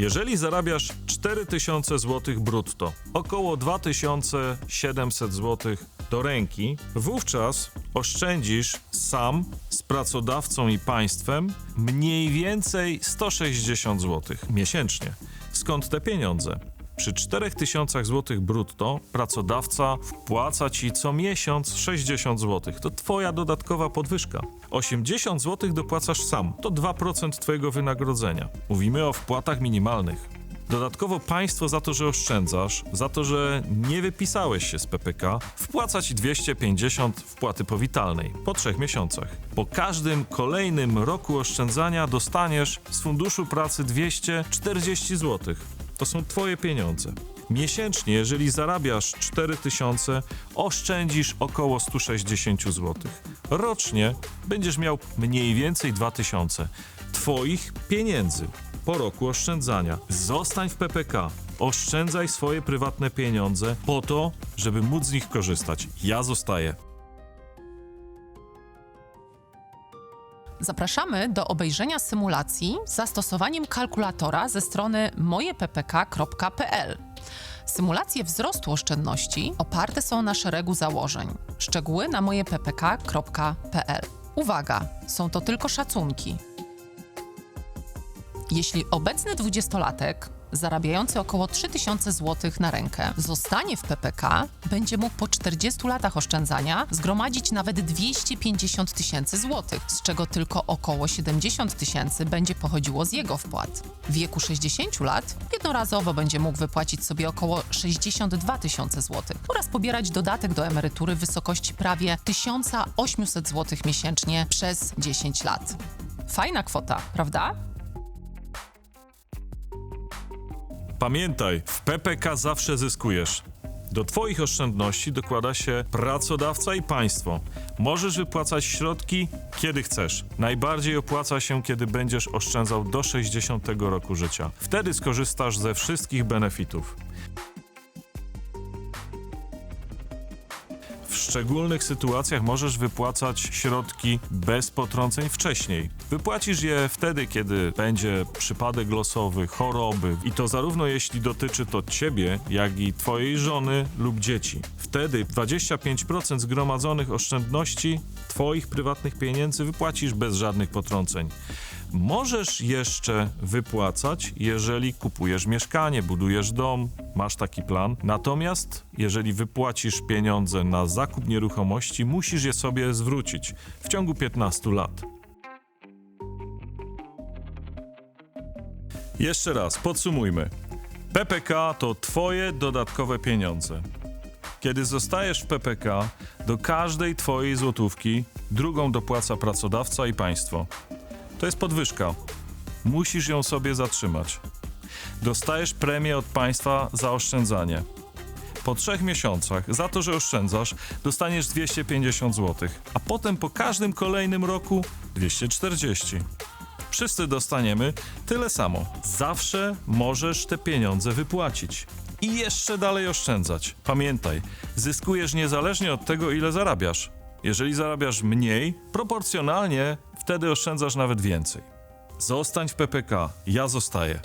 Jeżeli zarabiasz 4000 zł brutto, około 2700 zł do ręki, wówczas oszczędzisz sam z pracodawcą i państwem mniej więcej 160 zł miesięcznie. Skąd te pieniądze? Przy 4000 zł brutto pracodawca wpłaca ci co miesiąc 60 zł. To twoja dodatkowa podwyżka. 80 zł dopłacasz sam. To 2% twojego wynagrodzenia. Mówimy o wpłatach minimalnych. Dodatkowo państwo za to, że oszczędzasz, za to, że nie wypisałeś się z PPK, wpłaca ci 250 wpłaty powitalnej po trzech miesiącach. Po każdym kolejnym roku oszczędzania dostaniesz z funduszu pracy 240 zł. To są twoje pieniądze. Miesięcznie, jeżeli zarabiasz 4000, oszczędzisz około 160 zł. Rocznie będziesz miał mniej więcej 2000 twoich pieniędzy po roku oszczędzania. Zostań w PPK. Oszczędzaj swoje prywatne pieniądze po to, żeby móc z nich korzystać. Ja zostaję. Zapraszamy do obejrzenia symulacji z zastosowaniem kalkulatora ze strony mojeppk.pl. Symulacje wzrostu oszczędności oparte są na szeregu założeń. Szczegóły na mojeppk.pl. Uwaga, są to tylko szacunki. Jeśli obecny dwudziestolatek zarabiający około 3000 zł na rękę zostanie w PPK, będzie mógł po 40 latach oszczędzania zgromadzić nawet 250 tysięcy złotych, z czego tylko około 70 tysięcy będzie pochodziło z jego wpłat. W wieku 60 lat jednorazowo będzie mógł wypłacić sobie około 62 tysiące złotych oraz pobierać dodatek do emerytury w wysokości prawie 1800 zł miesięcznie przez 10 lat. Fajna kwota, prawda? Pamiętaj, w PPK zawsze zyskujesz. Do Twoich oszczędności dokłada się pracodawca i państwo. Możesz wypłacać środki kiedy chcesz. Najbardziej opłaca się, kiedy będziesz oszczędzał do 60 roku życia. Wtedy skorzystasz ze wszystkich benefitów. Szczególnych sytuacjach możesz wypłacać środki bez potrąceń wcześniej. Wypłacisz je wtedy, kiedy będzie przypadek losowy, choroby i to zarówno jeśli dotyczy to ciebie, jak i twojej żony lub dzieci. Wtedy 25% zgromadzonych oszczędności twoich prywatnych pieniędzy wypłacisz bez żadnych potrąceń. Możesz jeszcze wypłacać, jeżeli kupujesz mieszkanie, budujesz dom, masz taki plan. Natomiast jeżeli wypłacisz pieniądze na zakup nieruchomości, musisz je sobie zwrócić w ciągu 15 lat. Jeszcze raz, podsumujmy. PPK to Twoje dodatkowe pieniądze. Kiedy zostajesz w PPK, do każdej Twojej złotówki drugą dopłaca pracodawca i państwo. To jest podwyżka. Musisz ją sobie zatrzymać. Dostajesz premię od państwa za oszczędzanie. Po trzech miesiącach, za to, że oszczędzasz, dostaniesz 250 zł, a potem po każdym kolejnym roku 240. Wszyscy dostaniemy tyle samo. Zawsze możesz te pieniądze wypłacić. I jeszcze dalej oszczędzać. Pamiętaj, zyskujesz niezależnie od tego, ile zarabiasz. Jeżeli zarabiasz mniej, proporcjonalnie wtedy oszczędzasz nawet więcej. Zostań w PPK, ja zostaję.